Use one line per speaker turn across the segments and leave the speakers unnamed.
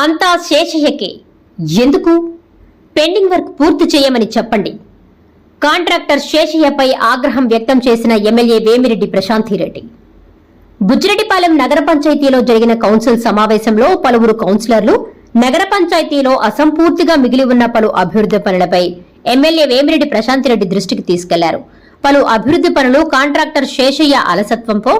అంతా శేషయ్యకే. ఎందుకు? Pending work పూర్తి చేయమని చెప్పండి. కాంట్రాక్టర్ శేషయ్యపై ఆగ్రహం వ్యక్తం చేసిన ఎమ్మెల్యే వేమిరెడ్డి ప్రశాంతిరెడ్డి. బుజ్జిరెడ్డిపాలెం నగర పంచాయతీలో జరిగిన కౌన్సిల్ సమావేశంలో పలువురు కౌన్సిలర్లు నగర పంచాయతీలో అసంపూర్తిగా మిగిలి ఉన్న పలు అభివృద్ధి పనులపై ఎమ్మెల్యే వేమిరెడ్డి ప్రశాంతిరెడ్డి దృష్టికి తీసుకెళ్ళారు. పలు అభివృద్ధి పనులు కాంట్రాక్టర్ శేషయ్య అలసత్వంతో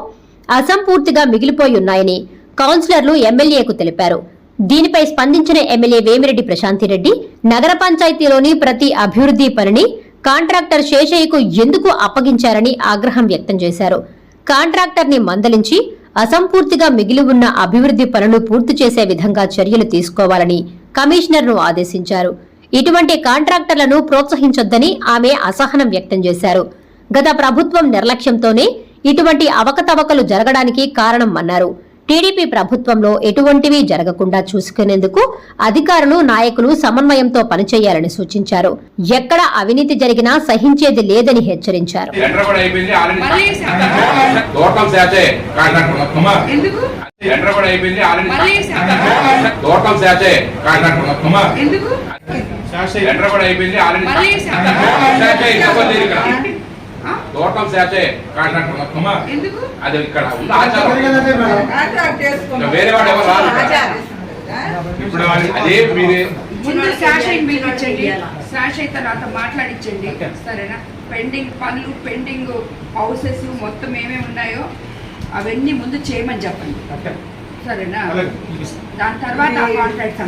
అసంపూర్తిగా మిగిలిపోయి ఉన్నాయని కౌన్సిలర్లు ఎమ్మెల్యేకు తెలిపారు. దీనిపై స్పందించిన ఎమ్మెల్యే వేమిరెడ్డి ప్రశాంతిరెడ్డి నగర పంచాయతీలోని ప్రతి అభివృద్ధి పనిని కాంట్రాక్టర్ శేషయ్యకు ఎందుకు అప్పగించారని ఆగ్రహం వ్యక్తం చేశారు. కాంట్రాక్టర్ని మందలించి అసంపూర్తిగా మిగిలి ఉన్న అభివృద్ధి పనులు పూర్తి చేసే విధంగా చర్యలు తీసుకోవాలని కమిషనర్ను ఆదేశించారు. ఇటువంటి కాంట్రాక్టర్లను ప్రోత్సహించొద్దని ఆమె అసహనం వ్యక్తం చేశారు. గత ప్రభుత్వం నిర్లక్ష్యంతోనే ఇటువంటి అవకతవకలు జరగడానికి కారణమన్నారు టీడీపీ ప్రభుత్వంలో ఎటువంటివి జరగకుండా చూసుకునేందుకు అధికారులు నాయకులు సమన్వయంతో పనిచేయాలని సూచించారు. ఎక్కడ అవినీతి జరిగినా సహించేది లేదని హెచ్చరించారు.
అయిపోయింది టోటల్ శాతే కాంట్రాక్ట్ మొత్తం అది ఇక్కడ ఉన్న ఆచారం.
కాంట్రాక్ట్ చేసుకున్నాం.
ఇంకా వేరే వాడు ఎవరు.
ఆచారం.
ఇప్పుడు అదే మీరే.
ముందు శాష బిల్ ఇచ్చండి శాష తర్వాత మాట్లాడించండి సరేనా? పెండింగ్ పనులు పెండింగ్ హౌసెస్ మొత్తం ఏమేమి ఉన్నాయో అవన్నీ ముందు చేయమని చెప్పండి. సరేనా? దాని తర్వాత ఆ కాంట్రాక్ట్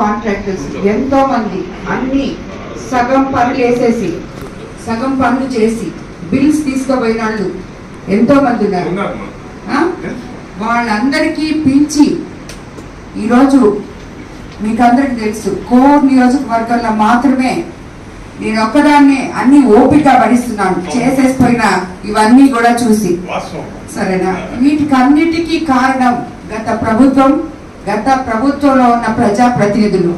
కాంట్రాక్టర్స్ ఎంతో మంది అన్ని సగం పనులు వేసేసి సగం పనులు చేసి బిల్స్ తీసుకుపోయిన వాళ్ళు ఎంతో మంది ఉన్నారు? వాళ్ళందరికీ పిలిచి ఈరోజు మీకు అందరికి తెలుసు కోర్ నియోజకవర్గంలో మాత్రమే నేను ఒక్కదాన్నే అన్ని ఓపిక భరిస్తున్నాను చేసేసిపోయిన ఇవన్నీ కూడా చూసి. సరేనా? వీటికన్నిటికీ కారణం గత ప్రభుత్వం గత ప్రభుత్వంలో ఉన్న ప్రజా ప్రతినిధులు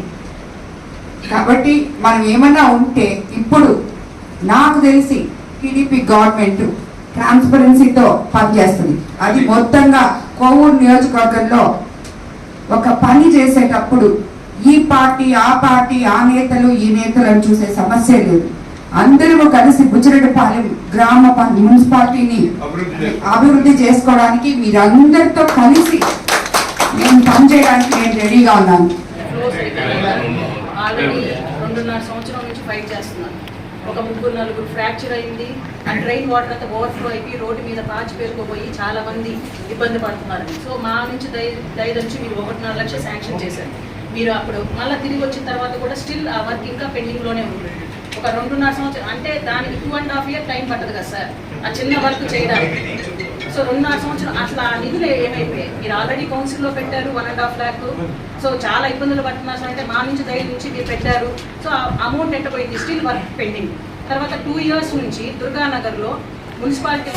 కాబట్టి మనం ఏమన్నా ఉంటే ఇప్పుడు నాకు తెలిసి టీడీపీ గవర్నమెంట్ ట్రాన్స్పరెన్సీతో పనిచేస్తుంది. అది మొత్తంగా కోవూరు నియోజకవర్గంలో ఒక పని చేసేటప్పుడు ఈ పార్టీ ఆ పార్టీ ఆ నేతలు ఈ నేతలు అని చూసే సమస్య లేదు. అందరూ కలిసి బుచ్చిరెడ్డిపాలెం గ్రామ మున్సిపాలిటీని అభివృద్ధి చేసుకోవడానికి మీరందరితో కలిసి నేను పనిచేయడానికి నేను రెడీగా ఉన్నాను.
ఒక ముగ్గురు నలుగురు ఫ్రాక్చర్ అయింది. ఆ డ్రైన్ వాటర్ అంతా ఓవర్ఫ్లో అయిపోయి రోడ్డు మీద పాచి పేరుకుపోయి చాలా మంది ఇబ్బంది పడుతున్నారు. సో మా నుంచి దయ దయదొచ్చి మీరు ఒకటిన్నర లక్ష శాంక్షన్ చేశారు. మీరు అప్పుడు మళ్ళీ తిరిగి వచ్చిన తర్వాత కూడా స్టిల్ ఆ వర్క్ ఇంకా పెండింగ్లోనే ఉంది. ఒక రెండున్నర సంవత్సరం అంటే దానికి two and half year time పట్టదు కదా సార్. ఆ చిన్న వర్క్ చేయడానికి. సో రెండున్నర సంవత్సరం అట్లా నిధులు ఏమైపోయాయి. మీరు ఆల్రెడీ కౌన్సిల్లో పెట్టారు one and half lakh so చాలా ఇబ్బందులు పడుతున్నారు. అంటే మా నుంచి దయ నుంచి మీరు పెట్టారు. సో అమౌంట్ ఎంత పోయింది? స్టిల్ వర్క్ పెండింగ్ తర్వాత టూ ఇయర్స్ నుంచి దుర్గానగర్లో మున్సిపాలిటీ